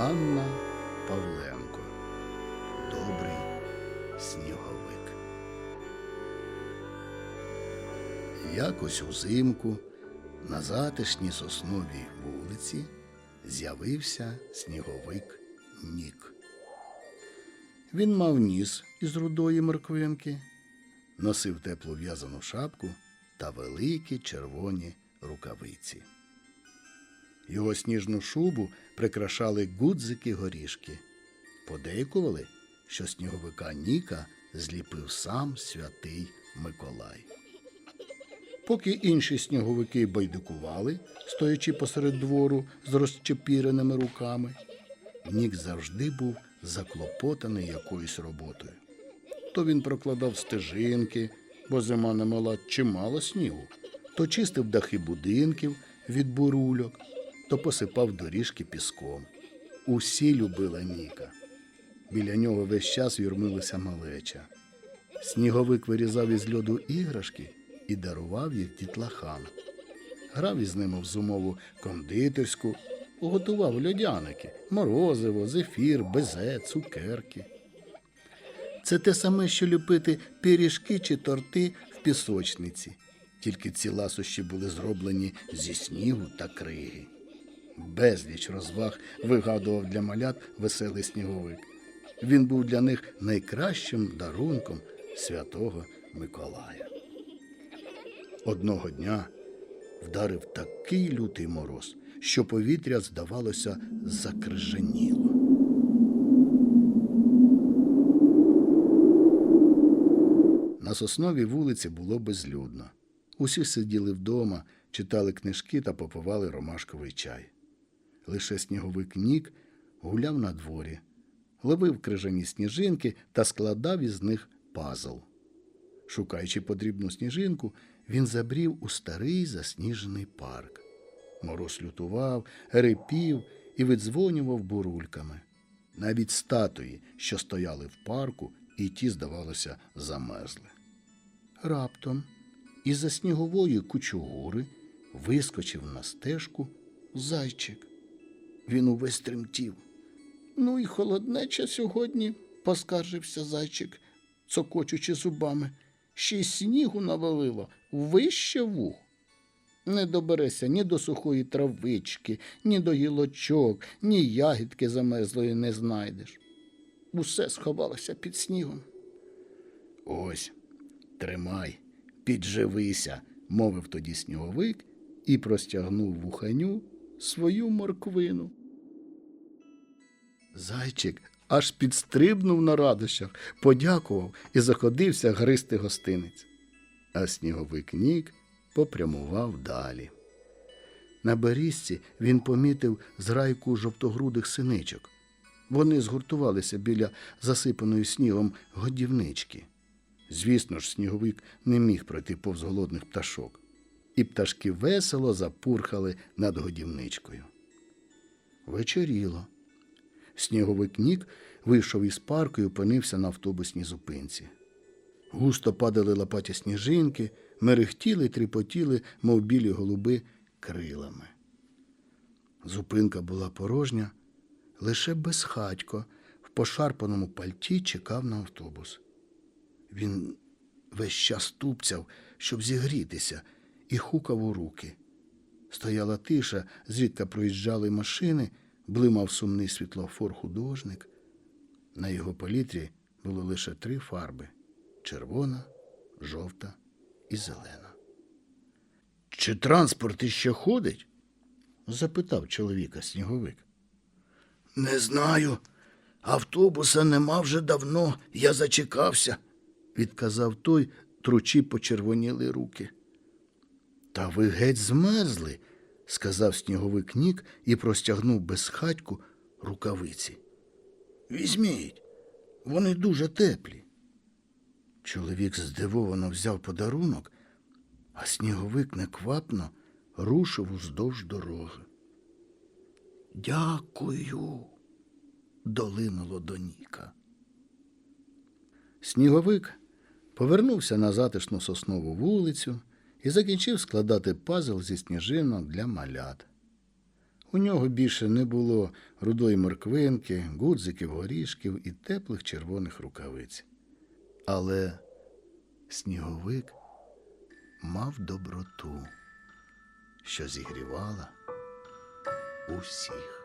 Анна Павленко. Добрий сніговик. Якось узимку на затишній сосновій вулиці з'явився сніговик Нік. Він мав ніс із рудої морквинки, носив теплу в'язану шапку та великі червоні рукавиці. Його сніжну шубу прикрашали гудзики горішки. Подейкували, що сніговика Ніка зліпив сам святий Миколай. Поки інші сніговики байдикували, стоячи посеред двору з розчепіреними руками, Нік завжди був заклопотаний якоюсь роботою. То він прокладав стежинки, бо зима не мала чимало снігу, то чистив дахи будинків від бурульок, то посипав доріжки піском. Усі любила Ніка. Біля нього весь час юрмилася малеча. Сніговик вирізав із льоду іграшки і дарував їх дітлахам. Грав із ними в зумову кондитерську, готував льодяники, морозиво, зефір, безе, цукерки. Це те саме, що ліпити пиріжки чи торти в пісочниці, тільки ці ласощі були зроблені зі снігу та криги. Безліч розваг вигадував для малят веселий сніговик. Він був для них найкращим дарунком святого Миколая. Одного дня вдарив такий лютий мороз, що повітря, здавалося, закрижаніло. На сосновій вулиці було безлюдно. Усі сиділи вдома, читали книжки та попивали ромашковий чай. Лише сніговик Нік гуляв на дворі, ловив крижані сніжинки та складав із них пазл. Шукаючи потрібну сніжинку, він забрів у старий засніжений парк. Мороз лютував, репів і видзвонював бурульками. Навіть статуї, що стояли в парку, і ті, здавалося, замерзли. Раптом із-за снігової кучугури вискочив на стежку зайчик. Він увесь тремтів. Ну і холоднеча сьогодні, поскаржився зайчик, цокочучи зубами. Ще й снігу навалило вище вух. Не добереся ні до сухої травички, ні до гілочок, ні ягідки замерзлої не знайдеш. Усе сховалося під снігом. Ось, тримай, підживися, мовив тоді сніговик і простягнув вуханю свою морквину. Зайчик аж підстрибнув на радощах, подякував і заходився гристи гостинець. А сніговик Нік попрямував далі. На берізці він помітив зграйку жовтогрудих синичок. Вони згуртувалися біля засипаної снігом годівнички. Звісно ж, сніговик не міг пройти повз голодних пташок, і пташки весело запурхали над годівничкою. Вечоріло. Сніговик Нік вийшов із парку і опинився на автобусній зупинці. Густо падали лопаті сніжинки, мерехтіли й тріпотіли, мов білі голуби, крилами. Зупинка була порожня, лише безхатько в пошарпаному пальті чекав на автобус. Він весь час тупцяв, щоб зігрітися, і хукав у руки. Стояла тиша, зрідка проїжджали машини, блимав сумний світлофор художник. На його палітрі було лише три фарби червона, жовта і зелена. Чи транспорт іще ходить? запитав чоловіка сніговик. Не знаю. Автобуса нема вже давно, я зачекався, відказав той, тручі почервоніли руки. Та ви геть змерзли, сказав сніговик Нік і простягнув безхатьку рукавиці. Візьміть, вони дуже теплі. Чоловік здивовано взяв подарунок, а сніговик неквапно рушив уздовж дороги. Дякую, долинуло до Ніка. Сніговик повернувся на затишну соснову вулицю і закінчив складати пазл зі сніжинок для малят. У нього більше не було рудої морквинки, гудзиків, горішків і теплих червоних рукавиць. Але сніговик мав доброту, що зігрівала усіх.